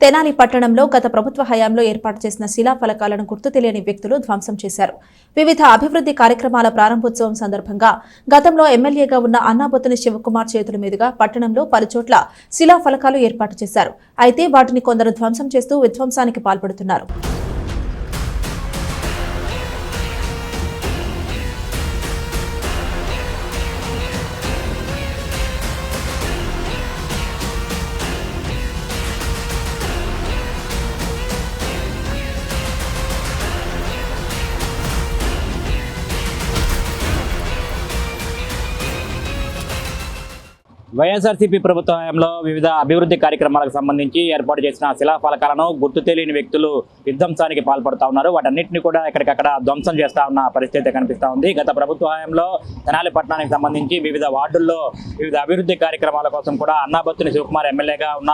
తెనాలి పట్టణంలో గత ప్రభుత్వ హయాంలో ఏర్పాటు చేసిన శిలా ఫలకాలను గుర్తు తెలియని వ్యక్తులు ధ్వంసం చేశారు. వివిధ అభివృద్ధి కార్యక్రమాల ప్రారంభోత్సవం సందర్భంగా గతంలో ఎమ్మెల్యేగా ఉన్న అన్నాబొత్తుని శివకుమార్ చేతుల మీదుగా పట్టణంలో పలుచోట్ల శిలా ఫలకాలు ఏర్పాటు చేశారు. అయితే వాటిని కొందరు ధ్వంసం చేస్తూ విధ్వంసానికి పాల్పడుతున్నారు. వైఎస్ఆర్సీపీ ప్రభుత్వ హయాంలో వివిధ అభివృద్ధి కార్యక్రమాలకు సంబంధించి ఏర్పాటు చేసిన శిలాఫలకాలను గుర్తు తెలియని వ్యక్తులు విధ్వంసానికి పాల్పడుతూ ఉన్నారు. వాటన్నింటినీ కూడా ఎక్కడికక్కడ ధ్వంసం చేస్తా ఉన్న పరిస్థితి కనిపిస్తూ ఉంది. గత ప్రభుత్వ హయాంలో తెనాలి పట్టణానికి సంబంధించి వివిధ వార్డుల్లో వివిధ అభివృద్ధి కార్యక్రమాల కోసం కూడా అన్నాబత్తుని శివకుమార్ ఎమ్మెల్యేగా ఉన్న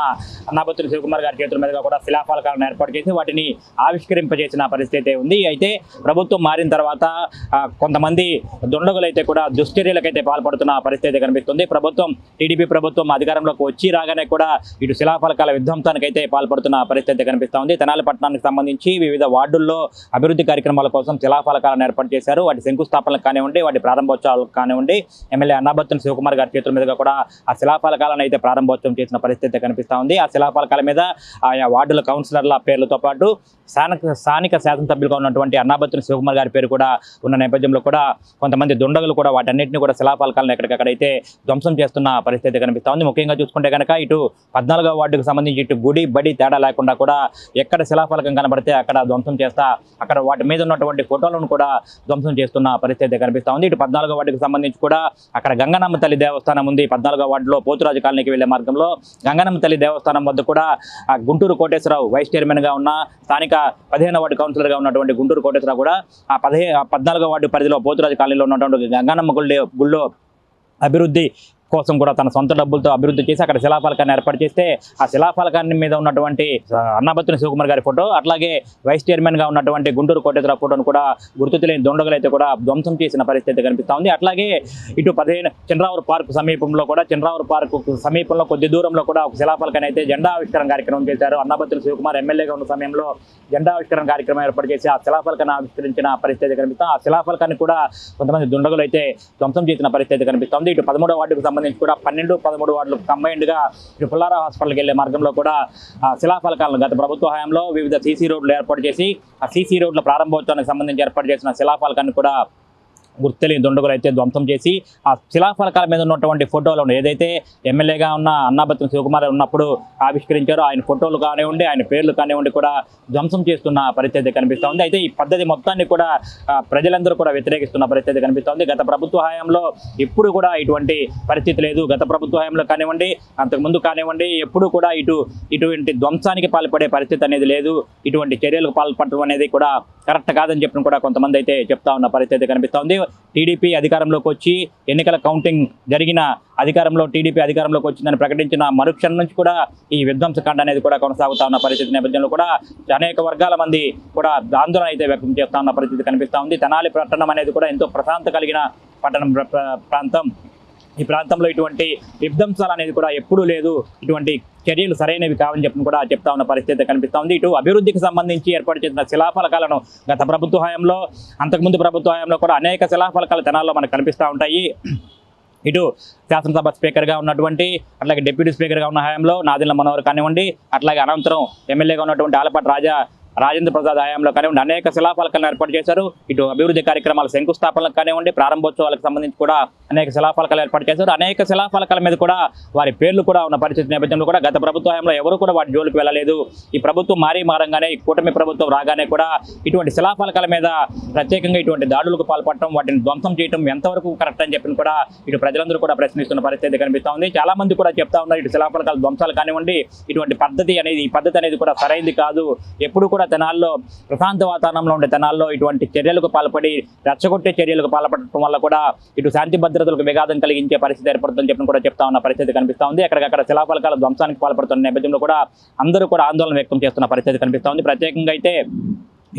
అన్నాబత్తుని శివకుమార్ గారి చేతుల మీదుగా కూడా శిలాఫలకాలను ఏర్పాటు చేసి వాటిని ఆవిష్కరింపజేసిన పరిస్థితి ఉంది. అయితే ప్రభుత్వం మారిన తర్వాత కొంతమంది దుండగులైతే కూడా దుశ్చర్యలకైతే పాల్పడుతున్న పరిస్థితి కనిపిస్తుంది. ప్రభుత్వం టీడీపీ ప్రభుత్వం అధికారంలోకి వచ్చి రాగానే కూడా ఇటు శిలాఫలకాల విధ్వంసానికైతే పాల్పడుతున్న పరిస్థితి కనిపిస్తూ ఉంది. తెనాలి పట్టణానికి సంబంధించి వివిధ వార్డుల్లో అభివృద్ధి కార్యక్రమాల కోసం శిలాఫలకాలను ఏర్పాటు చేశారు. వాటి శంకుస్థాపనలు కానివ్వండి వాటి ప్రారంభోత్సవాలు కానివ్వండి ఎమ్మెల్యే అన్నాబత్తుని శివకుమార్ గారి చేతుల మీదుగా కూడా ఆ శిలాఫలకాలను అయితే ప్రారంభోత్సవం చేసిన పరిస్థితి కనిపిస్తూ ఉంది. ఆ శిలాఫలకాల మీద ఆయా వార్డుల కౌన్సిలర్ల పేర్లతో పాటు స్థానిక స్థానిక శాసనసభ్యులుగా ఉన్నటువంటి అన్నాబత్తుని శివకుమార్ గారి పేరు కూడా ఉన్న నేపథ్యంలో కూడా కొంతమంది దుండగులు కూడా వాటన్నిటిని కూడా శిలాఫలకాలను ఎక్కడికక్కడైతే ధ్వంసం చేస్తున్న పరిస్థితి కనిపిస్తూ ముఖ్యంగా చూసుకుంటే కనుక ఇటు పద్నాలుగో వార్డుకు సంబంధించి ఇటు గుడి బడి తేడా లేకుండా కూడా ఎక్కడ శిలాఫలకం కనబడితే అక్కడ ధ్వంసం చేస్తా అక్కడ వాటి మీద ఉన్నటువంటి ఫోటోలను కూడా ధ్వంసం చేస్తున్న పరిస్థితి కనిపిస్తుంది. ఇటు పద్నాలుగో వార్డుకు సంబంధించి కూడా అక్కడ గంగనమ్మ తల్లి దేవస్థానం ఉంది. పద్నాలుగో వార్డులో పోతురాజు కాలనీకి వెళ్ళే మార్గంలో గంగనమ్మ తల్లి దేవస్థానం వద్ద కూడా ఆ గుంటూరు కోటేశ్వరరావు వైస్ చైర్మన్గా ఉన్న స్థానిక పదిహేను వార్డు కౌన్సిలర్గా ఉన్నటువంటి గుంటూరు కోటేశ్వరరావు కూడా ఆ పదిహే పద్నాలుగో వార్డు పరిధిలో పోతురాజు కాలనీలో ఉన్నటువంటి గంగనమ్మ గుళ్ళే గుళ్ళో అభివృద్ధి కోసం కూడా తన సొంత డబ్బులతో అభివృద్ధి చేసి అక్కడ శిలాఫలకాన్ని ఏర్పాటు చేస్తే ఆ శిలాఫలకాన్ని మీద ఉన్నటువంటి ఆ, అన్నాబత్తుని శివకుమార్ గారి ఫోటో అట్లాగే వైస్ చైర్మన్గా ఉన్నటువంటి గుంటూరు కోటేశ్వర ఫోటోను కూడా గుర్తు తెలియని దొండగలైతే కూడా ధ్వంసం చేసిన పరిస్థితి కనిపిస్తూ ఉంది అట్లాగే ఇటు పదిహేను చంద్రావూరు పార్క్ సమీపంలో కూడా చంద్రావూరు పార్క్ సమీపంలో కొద్ది దూరంలో కూడా ఒక శిలాఫలకాన్ని అయితే జెండా ఆవిష్కరణ కార్యక్రమం చేశారు. అన్నాబత్తుని శివకుమార్ ఎమ్మెల్యేగా ఉన్న సమయంలో జెండా ఆవిష్కరణ కార్యక్రమం ఏర్పాటు చేసి ఆ శిలాఫలకాన్ని ఆవిష్కరించిన పరిస్థితి కనిపిస్తాం ఆ శిలాఫలకాన్ని కూడా కొంతమంది దుండగులు అయితే ధ్వంసం చేసిన పరిస్థితి కనిపిస్తుంది. ఇటు పదమూడవ వార్డుకు సంబంధించి కూడా పన్నెండు పదమూడు వార్డులు కంబైన్డ్గా ఇటు పుల్లారా హాస్పిటల్కి వెళ్ళే మార్గంలో కూడా శిలాఫలకాలను గత ప్రభుత్వ హయాంలో వివిధ సీసీ రోడ్లు ఏర్పాటు చేసి ఆ సీసీ రోడ్ల ప్రారంభోత్సవానికి సంబంధించి ఏర్పాటు చేసిన శిలాఫలకాన్ని కూడా గుర్తులేని దుండగులు అయితే ధ్వంసం చేసి ఆ శిలాఫలకాల మీద ఉన్నటువంటి ఫోటోలను ఏదైతే ఎమ్మెల్యేగా ఉన్న అన్నాబత్తుని శివకుమార్ ఉన్నప్పుడు ఆవిష్కరించారో ఆయన ఫోటోలు కానివ్వండి ఆయన పేర్లు కానివ్వండి కూడా ధ్వంసం చేస్తున్న పరిస్థితి కనిపిస్తూ ఉంది. అయితే ఈ పద్ధతి మొత్తాన్ని కూడా ప్రజలందరూ కూడా వ్యతిరేకిస్తున్న పరిస్థితి కనిపిస్తోంది. గత ప్రభుత్వ హయాంలో ఎప్పుడు కూడా ఇటువంటి పరిస్థితి లేదు. గత ప్రభుత్వ హయాంలో కానివ్వండి అంతకుముందు కానివ్వండి ఎప్పుడు కూడా ఇటు ఇటువంటి ధ్వంసానికి పాల్పడే పరిస్థితి అనేది లేదు. ఇటువంటి చర్యలకు పాల్పడటం అనేది కూడా కరెక్ట్ కాదని చెప్పిన కూడా కొంతమంది అయితే చెప్తా ఉన్న పరిస్థితి కనిపిస్తోంది. టీడీపీ అధికారంలోకి వచ్చి ఎన్నికల కౌంటింగ్ జరిగిన అధికారంలో టీడీపీ అధికారంలోకి వచ్చిందని ప్రకటించిన మరుక్షణం నుంచి కూడా ఈ విధ్వంసకాండ అనేది కూడా కొనసాగుతా ఉన్న పరిస్థితి నేపథ్యంలో కూడా అనేక వర్గాల మంది కూడా ఆందోళన అయితే వ్యక్తం చేస్తా ఉన్న పరిస్థితి కనిపిస్తూ ఉంది. తెనాలి పట్టణం అనేది కూడా ఎంతో ప్రశాంత కలిగిన పట్టణం ప్రాంతం. ఈ ప్రాంతంలో ఇటువంటి విధ్వంసాలు అనేది కూడా ఎప్పుడూ లేదు. ఇటువంటి చర్యలు సరైనవి కావని చెప్పి కూడా చెప్తా ఉన్న పరిస్థితి కనిపిస్తూ ఉంది. ఇటు అభివృద్ధికి సంబంధించి ఏర్పాటు చేసిన శిలాఫలకాలను గత ప్రభుత్వ హయాంలో అంతకుముందు ప్రభుత్వ హయాంలో కూడా అనేక శిలాఫలకాలు తెనాల్లో మనకు కనిపిస్తూ ఉంటాయి. ఇటు శాసనసభ స్పీకర్గా ఉన్నటువంటి అట్లాగే డిప్యూటీ స్పీకర్గా ఉన్న హయాంలో నాదిల మనోహర్ కానివ్వండి అట్లాగే అనంతరం ఎమ్మెల్యేగా ఉన్నటువంటి ఆలపాటి రాజా రాజేంద్ర ప్రసాద్ హయాంలో కానివ్వండి అనేక శిలాఫలకాలను ఏర్పాటు చేశారు. ఇటు అభివృద్ధి కార్యక్రమాల శంకుస్థాపనలకు కానివ్వండి ప్రారంభోత్సవాలకు సంబంధించి కూడా అనేక శిలాఫలకాలు ఏర్పాటు చేశారు. అనేక శిలాఫలకాల మీద కూడా వారి పేర్లు కూడా ఉన్న పరిస్థితి నేపథ్యంలో కూడా గత ప్రభుత్వ హయాంలో ఎవరు కూడా వాటి జోలికి వెళ్ళలేదు. ఈ ప్రభుత్వం మారి మారంగానే ఈ కూటమి ప్రభుత్వం రాగానే కూడా ఇటువంటి శిలాఫలకాల మీద ప్రత్యేకంగా ఇటువంటి దాడులకు పాల్పడటం వాటిని ధ్వంసం చేయడం ఎంతవరకు కరెక్ట్ అని చెప్పిన కూడా ఇటు ప్రజలందరూ కూడా ప్రశ్నిస్తున్న పరిస్థితి కనిపిస్తూ ఉంది. చాలా మంది కూడా చెప్తా ఉన్నారు ఇటు శిలాఫలకాల ధ్వంసాలు కానివ్వండి ఇటువంటి పద్ధతి అనేది ఈ పద్ధతి అనేది కూడా సరైంది కాదు. ఎప్పుడు కూడా తెనాల్లో ప్రశాంత వాతావరణంలో ఉండే తెనాల్లో ఇటువంటి చర్యలకు పాల్పడి రెచ్చగొట్టే చర్యలకు పాల్పడటం వల్ల కూడా ఇటు శాంతి భద్రతలకు విఘాతం కలిగించే పరిస్థితి ఏర్పడుతుందని చెప్పి కూడా చెప్తా ఉన్న పరిస్థితి కనిపిస్తూ ఉంది. ఎక్కడికక్కడ శిలాఫలకాల ధ్వంసానికి పాల్పడుతున్న నేపథ్యంలో కూడా అందరూ కూడా ఆందోళన వ్యక్తం చేస్తున్న పరిస్థితి కనిపిస్తూ ఉంది. ప్రత్యేకంగా అయితే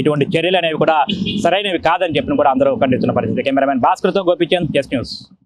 ఇటువంటి చర్యలు అనేవి కూడా సరైనవి కాదని చెప్పిన కూడా అందరూ ఖండిస్తున్న పరిస్థితి. కెమెరామెన్ భాస్కర్తో గోపిచంద్ జస్ట్ న్యూస్.